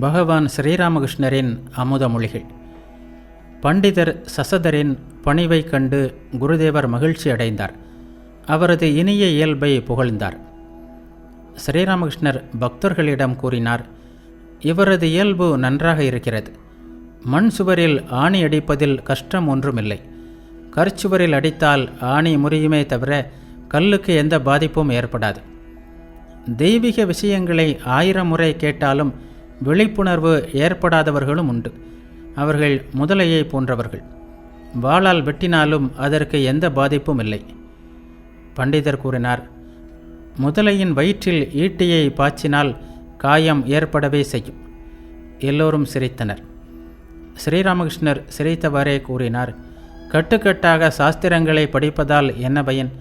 பகவான் ஸ்ரீராமகிருஷ்ணரின் அமுதமொழிகள் பண்டிதர் சசதரின் பணிவை கண்டு குருதேவர் மகிழ்ச்சி அடைந்தார். அவரது இனிய இயல்பை புகழ்ந்தார். ஸ்ரீராமகிருஷ்ணர் பக்தர்களிடம் கூறினார் இவரது இயல்பு நன்றாக இருக்கிறது. மண் சுவரில் ஆணி அடிப்பதில் கஷ்டம் ஒன்றுமில்லை. கற்சுவரில் அடித்தால் ஆணி முறியுமே தவிர கல்லுக்கு எந்த பாதிப்பும் ஏற்படாது. தெய்வீக விஷயங்களை ஆயிரம் முறை கேட்டாலும் விழிப்புணர்வு ஏற்படாதவர்களும் உண்டு. அவர்கள் முதலையை போன்றவர்கள். வாளால் வெட்டினாலும் அதற்கு எந்த பாதிப்பும் இல்லை. பண்டிதர் கூறினார் முதலையின் வயிற்றில் ஈட்டியை பாய்ச்சினால் காயம் ஏற்படவே செய்யும். எல்லோரும் சிரித்தனர். ஸ்ரீராமகிருஷ்ணர் சிரித்தவாறே கூறினார் கட்டுக்கட்டாக சாஸ்திரங்களை படிப்பதால் என்ன பயன்?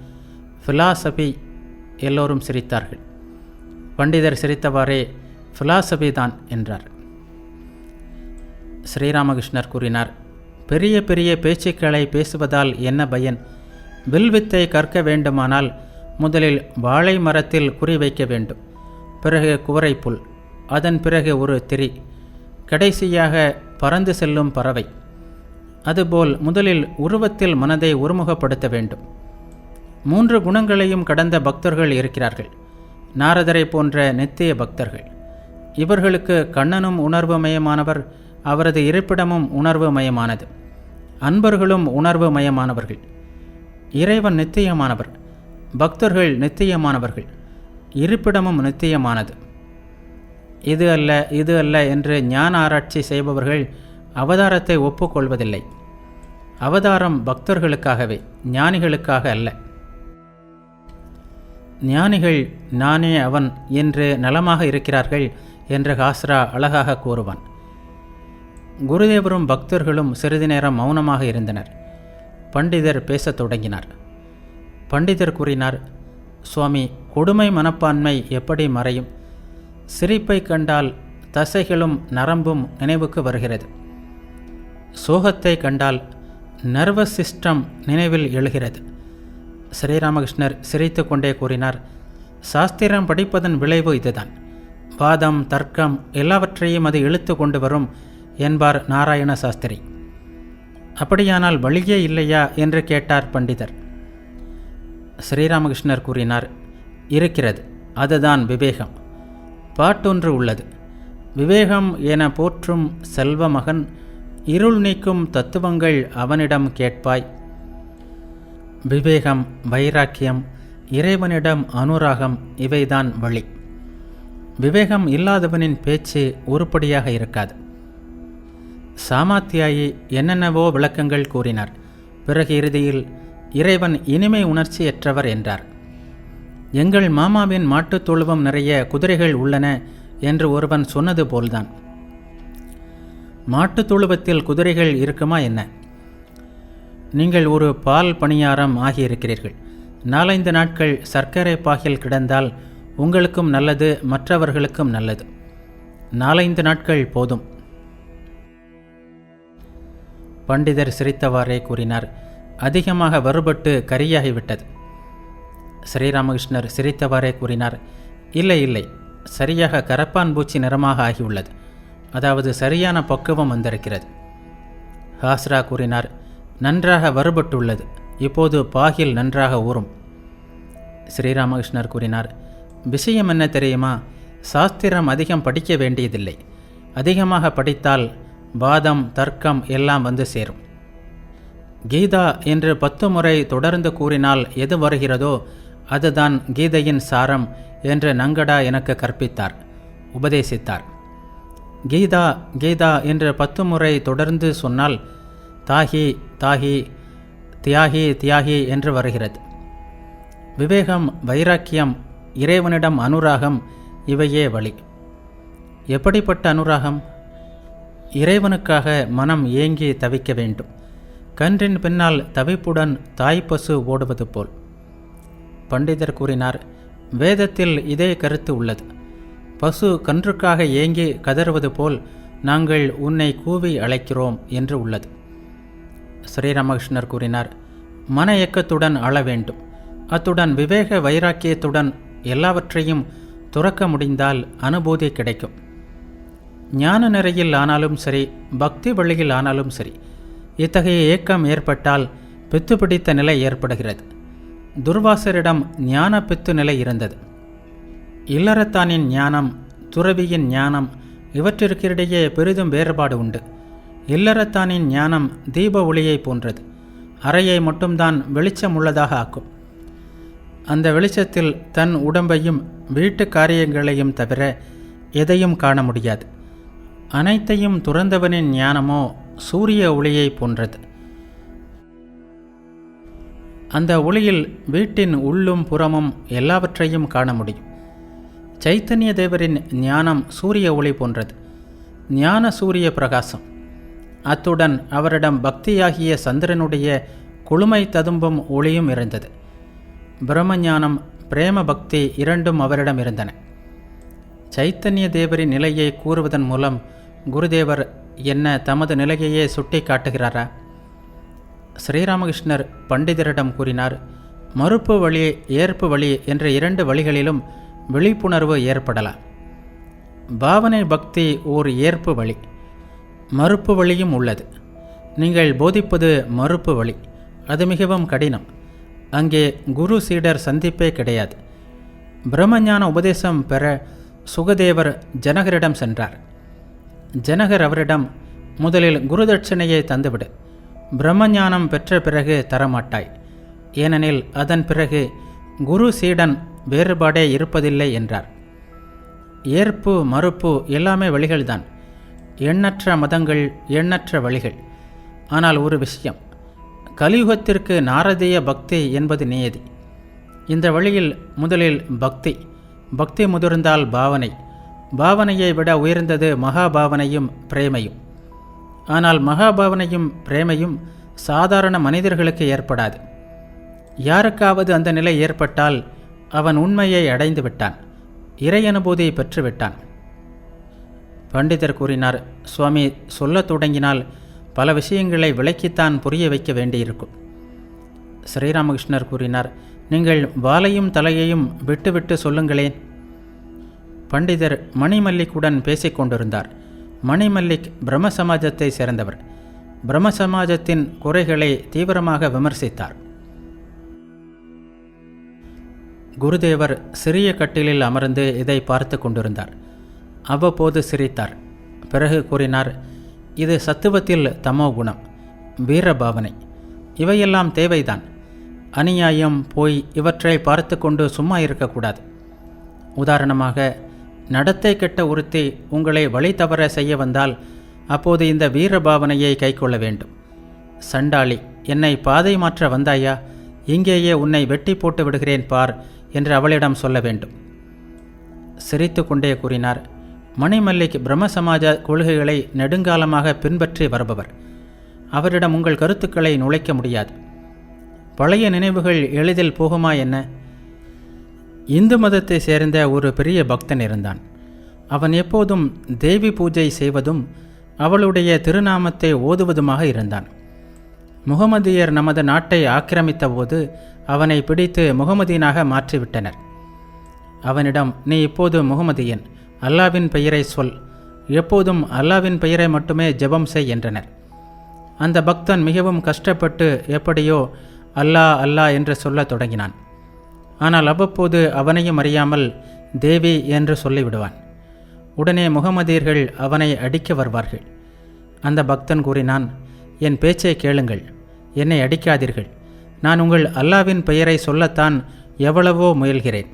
ஃபிலாசபி எல்லோரும் சிரித்தார்கள். பண்டிதர் சிரித்தவாறே ஃபிலாசபி தான் என்றார். ஸ்ரீராமகிருஷ்ணர் கூறினார் பெரிய பெரிய பேச்சுக்களை பேசுவதால் என்ன பயன்? வில்வித்தை கற்க வேண்டுமானால் முதலில் வாழை மரத்தில் குறி வைக்க வேண்டும். பிறகு குவரைப்புல் அதன் பிறகு ஒரு திரி கடைசியாக பறந்து செல்லும் பறவை. அதுபோல் முதலில் உருவத்தில் மனதை ஒருமுகப்படுத்த வேண்டும். மூன்று குணங்களையும் கடந்த பக்தர்கள் இருக்கிறார்கள். நாரதரை போன்ற நித்திய பக்தர்கள். இவர்களுக்கு கண்ணனும் உணர்வு மயமானவர் அவரது இருப்பிடமும் உணர்வு மயமானது அன்பர்களும் உணர்வு மயமானவர்கள் இறைவன் நித்தியமானவர். பக்தர்கள் நித்தியமானவர்கள். இருப்பிடமும் நித்தியமானது. இது அல்ல இது அல்ல என்று ஞான ஆராய்ச்சி செய்பவர்கள் அவதாரத்தை ஒப்புக்கொள்வதில்லை. அவதாரம் பக்தர்களுக்காகவே ஞானிகளுக்காக அல்ல. ஞானிகள் நானே அவன் என்று நலமாக இருக்கிறார்கள். என்று ஹாஸ்ரா அழகாக கூறுவான். குருதேவரும் பக்தர்களும் சிறிது நேரம் மௌனமாக இருந்தனர். பண்டிதர் பேசத் தொடங்கினார். பண்டிதர் கூறினார் சுவாமி கொடுமை மனப்பான்மை எப்படி மறையும்? சிரிப்பை கண்டால் தசைகளும் நரம்பும் நினைவுக்கு வருகிறது. சோகத்தை கண்டால் நர்வஸ் சிஸ்டம் நினைவில் எழுகிறது. ஸ்ரீராமகிருஷ்ணர் சிரித்து கொண்டே கூறினார் சாஸ்திரம் படிப்பதன் விளைவு இதுதான். வாதம் தர்க்கம் எல்லாவற்றையும் அது இழுத்து கொண்டு வரும் என்பார் நாராயண சாஸ்திரி. அப்படியானால் வழியே இல்லையா? என்று கேட்டார் பண்டிதர். ஸ்ரீராமகிருஷ்ணர் கூறினார் இருக்கிறது. அதுதான் விவேகம். பாட்டொன்று உள்ளது. விவேகம் என போற்றும் செல்வ மகன் இருள் நீக்கும் தத்துவங்கள் அவனிடம் கேட்பாய். விவேகம் வைராக்கியம் இறைவனிடம் அனுராகம் இவைதான் வழி. விவேகம் இல்லாதவனின் பேச்சு உருப்படியாக இருக்காது. சாமாத்தியாயி என்னென்னவோ விளக்கங்கள் கூறினார். பிறகு இறுதியில் இறைவன் இனிமை உணர்ச்சியற்றவர் என்றார். எங்கள் மாமாவின் மாட்டுத் தொழுவம் நிறைய குதிரைகள் உள்ளன என்று ஒருவன் சொன்னது போல்தான். மாட்டுத் தொழுவத்தில் குதிரைகள் இருக்குமா என்ன? நீங்கள் ஒரு பால் பணியாரம் ஆகியிருக்கிறீர்கள். நாலைந்து நாட்கள் சர்க்கரை பாகில் கிடந்தால் உங்களுக்கும் நல்லது மற்றவர்களுக்கும் நல்லது. நாலைந்து நாட்கள் போதும். பண்டிதர் சிரித்தவாறே கூறினார் அதிகமாக வருபட்டு கரியாகிவிட்டது. ஸ்ரீராமகிருஷ்ணர் சிரித்தவாறே கூறினார் இல்லை இல்லை சரியாக கரப்பான் பூச்சி நிறமாக ஆகியுள்ளது. அதாவது சரியான பக்குவம் வந்திருக்கிறது. ஹாஸ்ரா கூறினார் நன்றாக வருபட்டுள்ளது. இப்போது பாகில் நன்றாக ஊறும். ஸ்ரீராமகிருஷ்ணர் கூறினார் விஷயம் என்ன தெரியுமா? சாஸ்திரம் அதிகம் படிக்க வேண்டியதில்லை. அதிகமாக படித்தால் வாதம் தர்க்கம் எல்லாம் வந்து சேரும். கீதா என்று பத்து முறை தொடர்ந்து கூறினால் எது வருகிறதோ அதுதான் கீதையின் சாரம் என்று நங்கடா எனக்கு கற்பித்தார் உபதேசித்தார். கீதா கீதா என்று பத்து முறை தொடர்ந்து சொன்னால் தாகி தாகி தியாகி தியாகி என்று வருகிறது. விவேகம் வைராக்கியம் இறைவனிடம் அனுராகம் இவையே வழி. எப்படிப்பட்ட அனுராகம்? இறைவனுக்காக மனம் ஏங்கி தவிக்க வேண்டும். கன்றின் பின்னால் தவிப்புடன் தாய்ப்பசு ஓடுவது போல். பண்டிதர் கூறினார் வேதத்தில் இதே கருத்து உள்ளது. பசு கன்றுக்காக ஏங்கி கதறுவது போல் நாங்கள் உன்னை கூவி அழைக்கிறோம் என்று உள்ளது. ஸ்ரீராமகிருஷ்ணர் கூறினார் மன இயக்கத்துடன் அழ வேண்டும். அத்துடன் விவேக வைராக்கியத்துடன் எல்லாவற்றையும் துறக்க முடிந்தால் அனுபூதி கிடைக்கும். ஞான நிறையில் ஆனாலும் சரி பக்தி வழியில் ஆனாலும் சரி இத்தகைய ஏக்கம் ஏற்பட்டால் பித்து பிடித்த நிலை ஏற்படுகிறது. துர்வாசரிடம் ஞான பித்து நிலை இருந்தது. இல்லறத்தானின் ஞானம் துறவியின் ஞானம் இவற்றிற்கிடையே பெரிதும் வேறுபாடு உண்டு. இல்லறத்தானின் ஞானம் தீப ஒளியை போன்றது. அறையை மட்டும்தான் வெளிச்சம் உள்ளதாக ஆக்கும். அந்த வெளிச்சத்தில் தன் உடம்பையும் வீட்டு காரியங்களையும் தவிர எதையும் காண முடியாது. அனைத்தையும் துறந்தவனின் ஞானமோ சூரிய ஒளியை போன்றது. அந்த ஒளியில் வீட்டின் உள்ளும் புறமும் எல்லாவற்றையும் காண முடியும். சைத்தன்ய தேவரின் ஞானம் சூரிய ஒளி போன்றது. ஞான சூரிய பிரகாசம். அத்துடன் அவரிடம் பக்தியாகிய சந்திரனுடைய குளுமை ததும்பும் ஒளியும் இருந்தது பிரம்மஞானம் பிரேம பக்தி இரண்டும் அவரிடம் இருந்தன சைத்தன்ய தேவரின் நிலையை கூறுவதன் மூலம் குருதேவர் என்ன தமது நிலையையே சுட்டி காட்டுகிறாரா? ஸ்ரீராமகிருஷ்ணர் பண்டிதரிடம் கூறினார் மறுப்பு வழி ஏற்பு வழி என்ற இரண்டு வழிகளிலும் விழிப்புணர்வு ஏற்படலாம். பாவனை பக்தி ஓர் ஏற்பு வழி மறுப்பு வழியும் உள்ளது. நீங்கள் போதிப்பது மறுப்பு வழி அது மிகவும் கடினம். அங்கே குரு சீடர் சந்திப்பே கிடையாது. பிரம்மஞான உபதேசம் பெற சுகதேவர் ஜனகரிடம் சென்றார். ஜனகர் அவரிடம் முதலில் குருதட்சணையை தந்துவிடு. பிரம்மஞானம் பெற்ற பிறகு தரமாட்டாய். ஏனெனில் அதன் பிறகு குரு சீடன் வேறுபாடே இருப்பதில்லை என்றார். ஏற்பு மறுப்பு எல்லாமே வழிகள்தான். எண்ணற்ற மதங்கள் எண்ணற்ற வழிகள். ஆனால் ஒரு விஷயம் கலியுகத்திற்கு நாரதீய பக்தி என்பது நியதி. இந்த வழியில் முதலில் பக்தி பக்தி முதிர்ந்தால் பாவனை பாவனையை விட உயர்ந்தது மகாபாவனையும் பிரேமையும். ஆனால் மகாபாவனையும் பிரேமையும் சாதாரண மனிதர்களுக்கு ஏற்படாது. யாருக்காவது அந்த நிலை ஏற்பட்டால் அவன் உண்மையை அடைந்து விட்டான் இறை அனுபூதியை பெற்றுவிட்டான். பண்டிதர் கூறினார் சுவாமி சொல்லத் தொடங்கினால் பல விஷயங்களை விளக்கித்தான் புரிய வைக்க வேண்டியிருக்கும். ஸ்ரீராமகிருஷ்ணர் கூறினார் நீங்கள் வாலையும் தலையையும் விட்டுவிட்டு சொல்லுங்களேன். பண்டிதர் மணிமல்லிக்குடன் பேசிக் கொண்டிருந்தார். மணிமல்லிக் பிரம்ம சமாஜத்தை சேர்ந்தவர். பிரம்ம சமாஜத்தின் குறைகளை தீவிரமாக விமர்சித்தார். குருதேவர் சிறிய கட்டிலில் அமர்ந்து இதை பார்த்து கொண்டிருந்தார். அவ்வப்போது சிரித்தார். பிறகு கூறினார் இது சத்துவத்தில் தமோ குணம் வீரபாவனை. இவையெல்லாம் தேவைதான். அநியாயம் போய் இவற்றை பார்த்து கொண்டு சும்மா இருக்கக்கூடாது. உதாரணமாக நடத்தை கெட்ட ஒருத்தி உங்களை வழி தவற செய்ய வந்தால் அப்போது இந்த வீரபாவனையை கைக்கொள்ள வேண்டும். சண்டாளி என்னை பாதை மாற்ற வந்தாயா? இங்கேயே உன்னை வெட்டி போட்டு விடுகிறேன் பார் என்று அவளிடம் சொல்ல வேண்டும். சிரித்து கொண்டே கூறினார். மணிமல்லிக் பிரம்ம சமாஜ கொள்கைகளை நெடுங்காலமாக பின்பற்றி வருபவர். அவரிடம் உங்கள் கருத்துக்களை நுழைக்க முடியாது. பழைய நினைவுகள் எளிதில் போகுமா என்ன? இந்து மதத்தை சேர்ந்த ஒரு பெரிய பக்தன் இருந்தான். அவன் எப்போதும் தேவி பூஜை செய்வதும் அவளுடைய திருநாமத்தை ஓதுவதுமாக இருந்தான். முகமதியர் நமது நாட்டை ஆக்கிரமித்தபோது அவனை பிடித்து முகமதியனாக மாற்றிவிட்டனர். அவனிடம் நீ இப்போது முகமதியன். அல்லாவின் பெயரை சொல். எப்போதும் அல்லாவின் பெயரை மட்டுமே ஜெபம் செய் என்றனர். அந்த பக்தன் மிகவும் கஷ்டப்பட்டு எப்படியோ அல்லா அல்லா என்று சொல்லத் தொடங்கினான். ஆனால் அவ்வப்போது அவனையும் அறியாமல் தேவி என்று சொல்லிவிடுவான். உடனே முகமதியர்கள் அவனை அடிக்க வருவார்கள். அந்த பக்தன் கூறினான் என் பேச்சை கேளுங்கள். என்னை அடிக்காதீர்கள். நான் உங்கள் அல்லாவின் பெயரை சொல்லத்தான் எவ்வளவோ முயல்கிறேன்.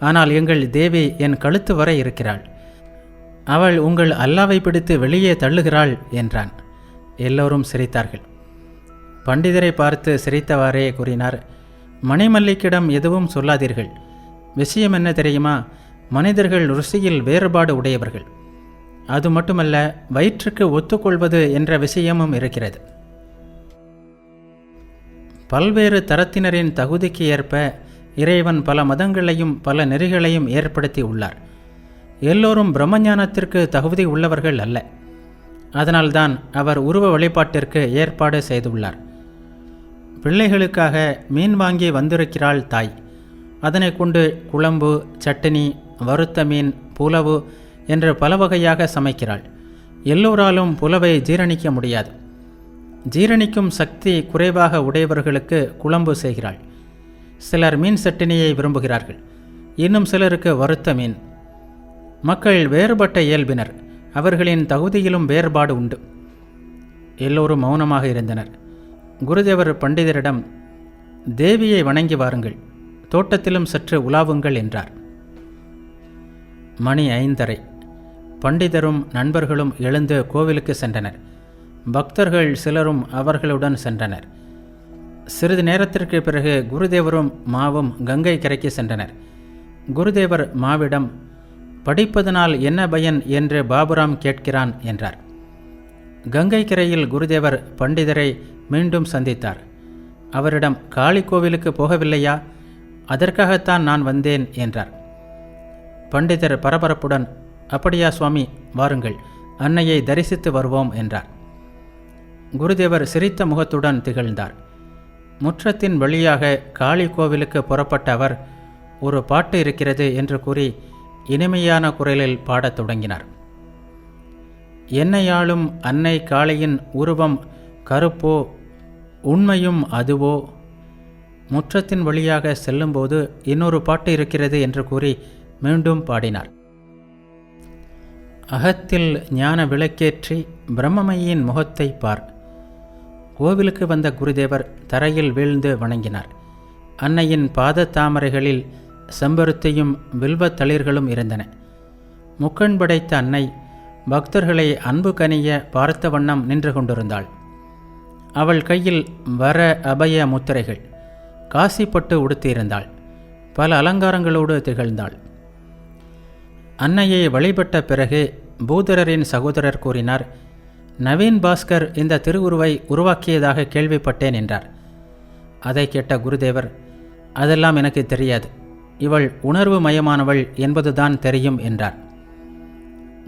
ஆனால் எங்கள் தேவி என் கழுத்து வரை இருக்கிறாள். அவள் உங்கள் அல்லாவை பிடித்து வெளியே தள்ளுகிறாள் என்றான். எல்லோரும் சிரித்தார்கள். பண்டிதரை பார்த்து சிரித்தவாறே கூறினார் மணிமல்லிக்கிடம் எதுவும் சொல்லாதீர்கள். விஷயம் என்ன தெரியுமா? மனிதர்கள் ருசியில் வேறுபாடு உடையவர்கள். அது மட்டுமல்ல வயிற்றுக்கு ஒத்துக்கொள்வது என்ற விஷயமும் இருக்கிறது. பல்வேறு தரத்தினரின் தகுதிக்கு ஏற்ப இறைவன் பல மதங்களையும் பல நெறிகளையும் ஏற்படுத்தி உள்ளார். எல்லோரும் பிரம்மஞானத்திற்கு தகுதி உள்ளவர்கள் அல்ல. அதனால்தான் அவர் உருவ வழிபாட்டிற்கு ஏற்பாடு செய்துள்ளார். பிள்ளைகளுக்காக மீன் வாங்கி வந்திருக்கிறாள் தாய். அதனை கொண்டு குழம்பு சட்டினி வறுத்த மீன் புலவு என்று பல வகையாக சமைக்கிறாள். எல்லோராலும் புலவை ஜீரணிக்க முடியாது. ஜீரணிக்கும் சக்தி குறைவாக உடையவர்களுக்கு குழம்பு செய்கிறாள். சிலர் மீன் சட்டினியை விரும்புகிறார்கள். இன்னும் சிலருக்கு வறுத்த மீன். மக்கள் வேறுபட்ட இயல்பினர். அவர்களின் தகுதியிலும் வேறுபாடு உண்டு. எல்லோரும் மௌனமாக இருந்தனர். குருதேவர் பண்டிதரிடம் தேவியை வணங்கி வாருங்கள். தோட்டத்திலும் சற்று உலாவுங்கள் என்றார். மணி ஐந்தரை. பண்டிதரும் நண்பர்களும் எழுந்து கோவிலுக்கு சென்றனர். பக்தர்கள் சிலரும் அவர்களுடன் சென்றனர். சிறிது நேரத்திற்கு பிறகு குருதேவரும் மாவும் கங்கை கரைக்கு சென்றனர். குருதேவர் மாவிடம் படிப்பதனால் என்ன பயன் என்று பாபுராம் கேட்கிறான் என்றார். கங்கை கரையில் குருதேவர் பண்டிதரை மீண்டும் சந்தித்தார். அவரிடம் காளி கோவிலுக்கு போகவில்லையா? அதற்காகத்தான் நான் வந்தேன் என்றார். பண்டிதர் பரபரப்புடன் அப்படியா சுவாமி வாருங்கள் அன்னையை தரிசித்து வருவோம் என்றார். குருதேவர் சிரித்த முகத்துடன் திகழ்ந்தார். முற்றத்தின் வழியாக காளி கோவிலுக்கு புறப்பட்ட அவர் ஒரு பாட்டு இருக்கிறது என்று கூறி இனிமையான குரலில் பாடத் தொடங்கினார். என்னையாளும் அன்னை காளியின் உருவம் கருப்போ உண்மையும் அதுவோ? முற்றத்தின் வழியாக செல்லும்போது இன்னொரு பாட்டு இருக்கிறது என்று கூறி மீண்டும் பாடினார். அகத்தில் ஞான விளக்கேற்றி பிரம்மமையின் முகத்தை பார். கோவிலுக்கு வந்த குருதேவர் தரையில் வீழ்ந்து வணங்கினார். அன்னையின் பாத தாமரைகளில் செம்பருத்தியும் வில்வத் தளிர்களும் இருந்தன. முக்கண் படைத்த அன்னை பக்தர்களை அன்பு கனிய பார்த்த வண்ணம் நின்று கொண்டிருந்தாள். அவள் கையில் வர அபய முத்திரைகள் காசிப்பட்டு உடுத்தியிருந்தாள். பல அலங்காரங்களோடு திகழ்ந்தாள். அன்னையை வழிபட்ட பிறகு பூதரரின் சகோதரர் கூறினார் நவீன் பாஸ்கர் இந்த திருவுருவை உருவாக்கியதாக கேள்விப்பட்டேன் என்றார். அதை கேட்ட குருதேவர் அதெல்லாம் எனக்கு தெரியாது. இவள் உணர்வு மயமானவள் என்பதுதான் தெரியும் என்றார்.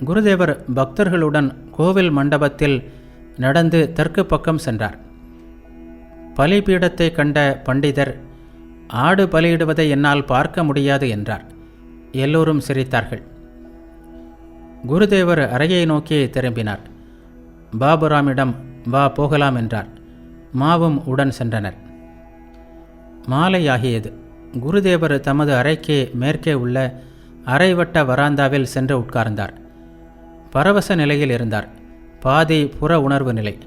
குருதேவர் பக்தர்களுடன் கோவில் மண்டபத்தில் நடந்து தெற்கு பக்கம் சென்றார். பலிபீடத்தை கண்ட பண்டிதர் ஆடு பலியிடுவதை என்னால் பார்க்க முடியாது என்றார். எல்லோரும் சிரித்தார்கள். குருதேவர் அறையை நோக்கி திரும்பினார். பாபுராமிடம் வா போகலாம் என்றார் மாவும் உடன் சென்றனர். மாலையாகியது. குருதேவர் தமது அறைக்கு மேற்கே உள்ள அரைவட்ட வராந்தாவில் சென்று உட்கார்ந்தார். பரவச நிலையில் இருந்தார். பாதி புற உணர்வு நிலை.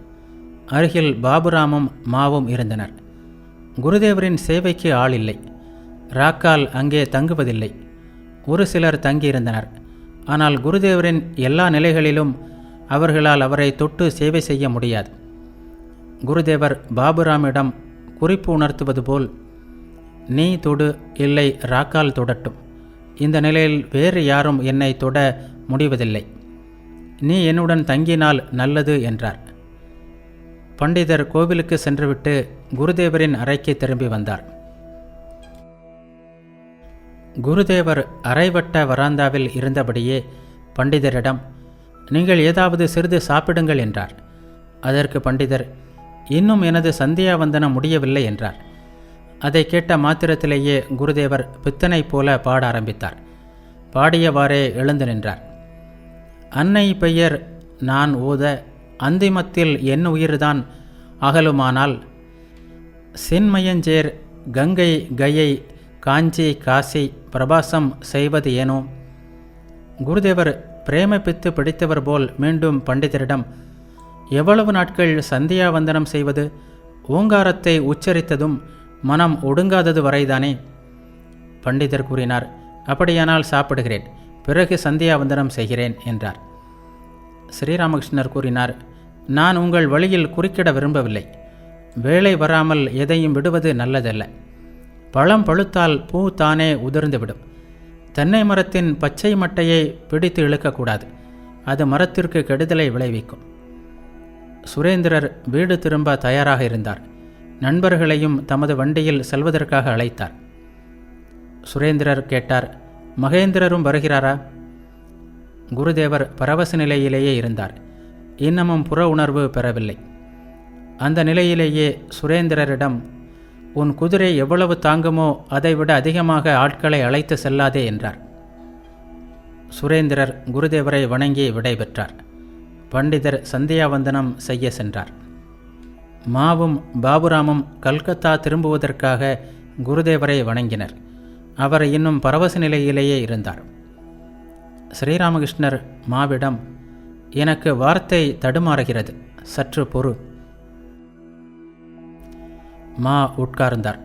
அருகில் பாபுராமும் மாவும் இருந்தனர். குருதேவரின் சேவைக்கு ஆள் இல்லை. ராக்கால் அங்கே தங்குவதில்லை. ஒரு சிலர் தங்கியிருந்தனர். ஆனால் குருதேவரின் எல்லா நிலைகளிலும் அவர்களால் அவரை தொட்டு சேவை செய்ய முடியாது. குருதேவர் பாபுராமிடம் குறிப்பு உணர்த்துவது போல் நீ தொடு இல்லை ராக்கால் தொடட்டும். இந்த நிலையில் வேறு யாரும் என்னை தொட முடிவதில்லை. நீ என்னுடன் தங்கினால் நல்லது என்றார். பண்டிதர் கோவிலுக்கு சென்றுவிட்டு குருதேவரின் அறைக்கு திரும்பி வந்தார். குருதேவர் அரைவட்ட வராந்தாவில் இருந்தபடியே பண்டிதரிடம் நீங்கள் ஏதாவது சிறிது சாப்பிடுங்கள் என்றார் அதற்கு பண்டிதர் இன்னும் எனது சந்தியாவந்தனம் முடியவில்லை என்றார். அதை கேட்ட மாத்திரத்திலேயே குருதேவர் பித்தனை போல பாட ஆரம்பித்தார். பாடியவாறே எழுந்து நின்றார். அன்னை பெயர் நான் ஓத அந்திமத்தில் என் உயிர்தான் அகலுமானால் சென்மயஞ்சேர் கங்கை கையை காஞ்சி காசி பிரபாசம் செய்வது ஏனோ? குருதேவர் பிரேமபித்து பிடித்தவர் போல் மீண்டும் பண்டிதரிடம் எவ்வளவு நாட்கள் சந்தியாவந்தனம் செய்வது? ஓங்காரத்தை உச்சரித்ததும் மனம் ஒடுங்காதது வரைதானே பண்டிதர் கூறினார் அப்படியானால் சாப்பிடுகிறேன். பிறகு சந்தியாவந்தனம் செய்கிறேன் என்றார். ஸ்ரீராமகிருஷ்ணர் கூறினார் நான் உங்கள் வழியில் குறுக்கிட விரும்பவில்லை. வேலை வராமல் எதையும் விடுவது நல்லதல்ல. பழம் பழுத்தால் பூ தானே உதிர்ந்துவிடும். தென்னை மரத்தின் பச்சை மட்டையை பிடித்து இழுக்கக்கூடாது. அது மரத்திற்கு கெடுதலை விளைவிக்கும். சுரேந்திரர் வீடு திரும்ப தயாராக இருந்தார். நண்பர்களையும் தமது வண்டியில் செல்வதற்காக அழைத்தார். சுரேந்திரர் கேட்டார் மகேந்திரரும் வருகிறாரா? குருதேவர் பரவச நிலையிலேயே இருந்தார். இன்னமும் புற உணர்வு பெறவில்லை. அந்த நிலையிலேயே சுரேந்திரரிடம் உன் குதிரை எவ்வளவு தாங்குமோ அதைவிட அதிகமாக ஆட்களை அழைத்து செல்லாதே என்றார். சுரேந்திரர் குருதேவரை வணங்கி விடைபெற்றார் பண்டிதர் சந்தியாவந்தனம் செய்ய சென்றார். மாவும் பாபுராமும் கல்கத்தா திரும்புவதற்காக குருதேவரை வணங்கினர். அவர் இன்னும் பரவச நிலையிலேயே இருந்தார். ஸ்ரீராமகிருஷ்ணர் மாவிடம் எனக்கு வார்த்தை தடுமாறுகிறது. சற்று பொறு. மா உட்கார்ந்தார்.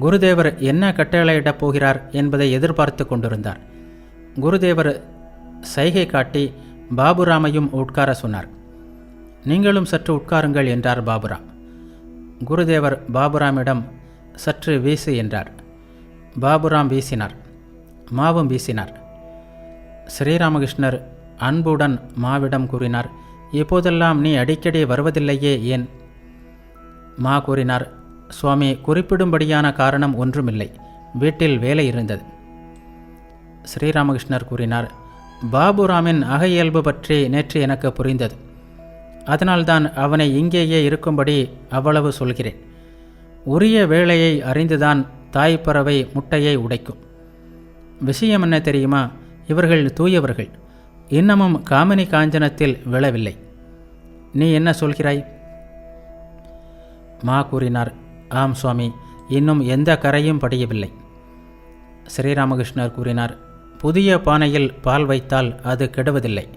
குருதேவர் என்ன கட்டளையிடப் போகிறார் என்பதை எதிர்பார்த்து கொண்டிருந்தார். குருதேவர் சைகை காட்டி பாபுராமையும் உட்கார சொன்னார். நீங்களும் சற்று உட்காருங்கள் என்றார் பாபுராம். குருதேவர் பாபுராமிடம் சற்று வீசு என்றார். பாபுராம் வீசினார். மாவும் வீசினார். ஸ்ரீராமகிருஷ்ணர் அன்புடன் மாவிடம் கூறினார் இப்போதெல்லாம் நீ அடிக்கடி வருவதில்லையே ஏன்? மா கூறினார் சுவாமி குறிப்பிடும்படியான காரணம் ஒன்றுமில்லை. வீட்டில் வேலை இருந்தது. ஸ்ரீராமகிருஷ்ணர் கூறினார் பாபுராமின் அக இயல்பு பற்றி நேற்று எனக்கு புரிந்தது. அதனால்தான் அவனை இங்கேயே இருக்கும்படி அவ்வளவு சொல்கிறேன். உரிய வேளையை அறிந்துதான் தாய்ப்பறவை முட்டையை உடைக்கும். விஷயம் என்ன தெரியுமா? இவர்கள் தூயவர்கள். இன்னமும் காமினி காஞ்சனத்தில் விழவில்லை. நீ என்ன சொல்கிறாய்? மா கூறினார் ஆம் சுவாமி இன்னும் எந்த கரையும் படியவில்லை. ஸ்ரீராமகிருஷ்ணர் கூறினார் புதிய பானையில் பால் வைத்தால் அது கெடுவதில்லை.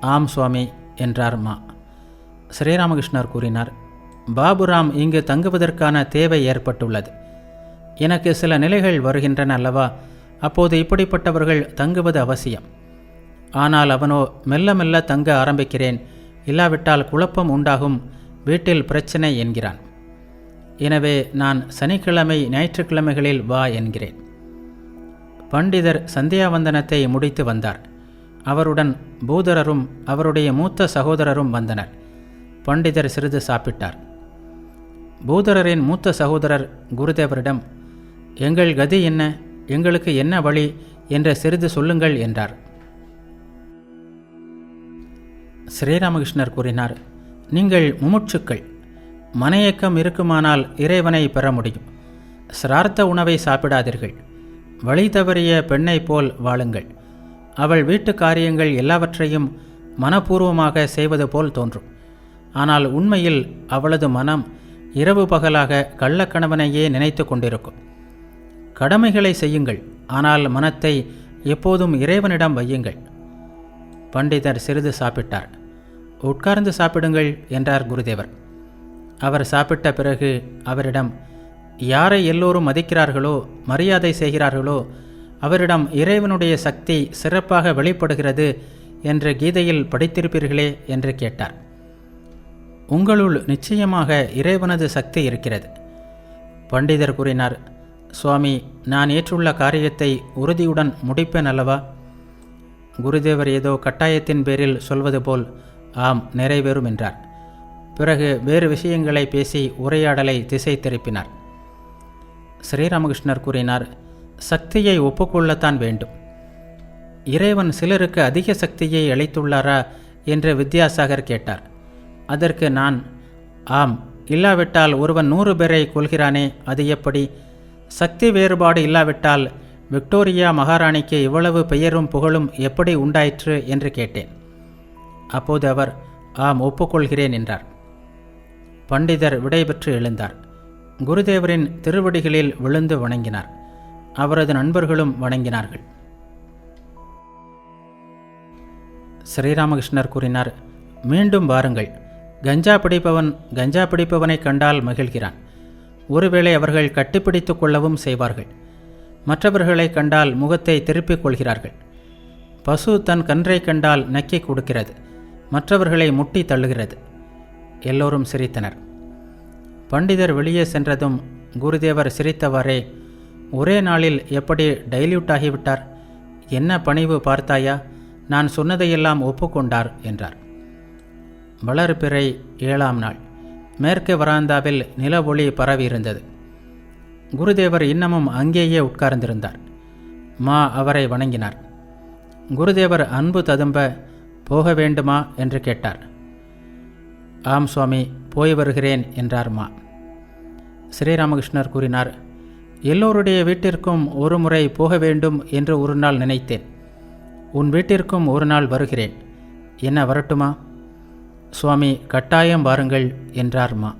ஆம் சுவாமி என்றார் மா. ஸ்ரீராமகிருஷ்ணர் கூறினார் பாபுராம் இங்கு தங்குவதற்கான தேவை ஏற்பட்டுள்ளது. எனக்கு சில நிலைகள் வருகின்றன அல்லவா? அப்போது இப்படிப்பட்டவர்கள் தங்குவது அவசியம். ஆனால் அவனோ மெல்ல மெல்ல தங்க ஆரம்பிக்கிறேன். இல்லாவிட்டால் குழப்பம் உண்டாகும். வீட்டில் பிரச்சனை என்கிறான். எனவே நான் சனிக்கிழமை ஞாயிற்றுக்கிழமைகளில் வா என்கிறேன். பண்டிதர் சந்தியாவந்தனத்தை முடித்து வந்தார். அவருடன் பூதரரும் அவருடைய மூத்த சகோதரரும் வந்தனர். பண்டிதர் சிறிது சாப்பிட்டார். பூதரரின் மூத்த சகோதரர் குருதேவரிடம் எங்கள் கதி என்ன? எங்களுக்கு என்ன வழி? என்று சிறிது சொல்லுங்கள் என்றார். ஸ்ரீராமகிருஷ்ணர் கூறினார் நீங்கள் முமுட்சுக்கள். மனையக்கம் இருக்குமானால் இறைவனை பெற முடியும். சிரார்த்த உணவை சாப்பிடாதீர்கள். வழி தவறிய பெண்ணைப் போல் வாழுங்கள். அவள் வீட்டு காரியங்கள் எல்லாவற்றையும் மனப்பூர்வமாக செய்வது போல் தோன்றும். ஆனால் உண்மையில் அவளது மனம் இரவு பகலாக கள்ளக்கணவனையே நினைத்து கொண்டிருக்கும். கடமைகளை செய்யுங்கள். ஆனால் மனத்தை எப்போதும் இறைவனிடம் வையுங்கள். பண்டிதர் சிறிது சாப்பிட்டார். உட்கார்ந்து சாப்பிடுங்கள் என்றார் குருதேவர். அவர் சாப்பிட்ட பிறகு அவரிடம் யாரை எல்லோரும் மதிக்கிறார்களோ மரியாதை செய்கிறார்களோ அவரிடம் இறைவனுடைய சக்தி சிறப்பாக வெளிப்படுகிறது என்று கீதையில் படித்திருப்பீர்களே என்று கேட்டார். உங்களுள் நிச்சயமாக இறைவனது சக்தி இருக்கிறது. பண்டிதர் கூறினார் சுவாமி நான் ஏற்றுள்ள காரியத்தை உறுதியுடன் முடிப்பேன் அல்லவா? குருதேவர் ஏதோ கட்டாயத்தின் பேரில் சொல்வது போல் ஆம் நிறைவேறும் என்றார் பிறகு வேறு விஷயங்களை பேசி உரையாடலை திசை திருப்பினார். ஸ்ரீராமகிருஷ்ணர் கூறினார் சக்தியை ஒப்புக்கொள்ளத்தான் வேண்டும். இறைவன் சிலருக்கு அதிக சக்தியை அளித்துள்ளாரா? என்று வித்யாசாகர் கேட்டார். அதற்கு நான் ஆம் இல்லாவிட்டால் ஒருவன் நூறு பேரை கொள்கிறானே அது எப்படி? சக்தி வேறுபாடு இல்லாவிட்டால் விக்டோரியா மகாராணிக்கு இவ்வளவு பெயரும் புகழும் எப்படி உண்டாயிற்று? என்று கேட்டேன். அப்போது அவர் ஆம் ஒப்புக்கொள்கிறேன் என்றார். பண்டிதர் விடைபெற்று எழுந்தார். குருதேவரின் திருவடிகளில் விழுந்து வணங்கினார். அவரது நண்பர்களும் வணங்கினார்கள். ஸ்ரீராமகிருஷ்ணர் கூறினார் மீண்டும் வாருங்கள். கஞ்சா பிடிப்பவன் கஞ்சா பிடிப்பவனை கண்டால் மகிழ்கிறான். ஒருவேளை அவர்கள் கட்டிப்பிடித்து கொள்ளவும் செய்வார்கள். மற்றவர்களை கண்டால் முகத்தை திருப்பிக் கொள்கிறார்கள். பசு தன் கன்றை கண்டால் நக்கி கொடுக்கிறது. மற்றவர்களை முட்டி தள்ளுகிறது. எல்லோரும் சிரித்தனர். பண்டிதர் வெளியே சென்றதும் குருதேவர் சிரித்தவாறே ஒரே நாளில் எப்படி டைல்யூட் ஆகிவிட்டார்? என்ன பணிவு பார்த்தாயா? நான் சொன்னதையெல்லாம் ஒப்புக்கொண்டார் என்றார். வளர்பிறை ஏழாம் நாள். மேற்கு வராந்தாவில் நில ஒளி பரவியிருந்தது. குருதேவர் இன்னமும் அங்கேயே உட்கார்ந்திருந்தார். மா அவரை வணங்கினார். குருதேவர் அன்பு ததும்ப போக வேண்டுமா என்று கேட்டார். ஆம் சுவாமி போய் வருகிறேன் என்றார் மா. ஸ்ரீராமகிருஷ்ணர் கூறினார் எல்லோருடைய வீட்டிற்கும் ஒரு முறை போக வேண்டும் என்று ஒரு நாள் நினைத்தேன். உன் வீட்டிற்கும் ஒரு நாள் வருகிறேன். என்ன வரட்டுமா? சுவாமி கட்டாயம் வாருங்கள் என்றார் மா.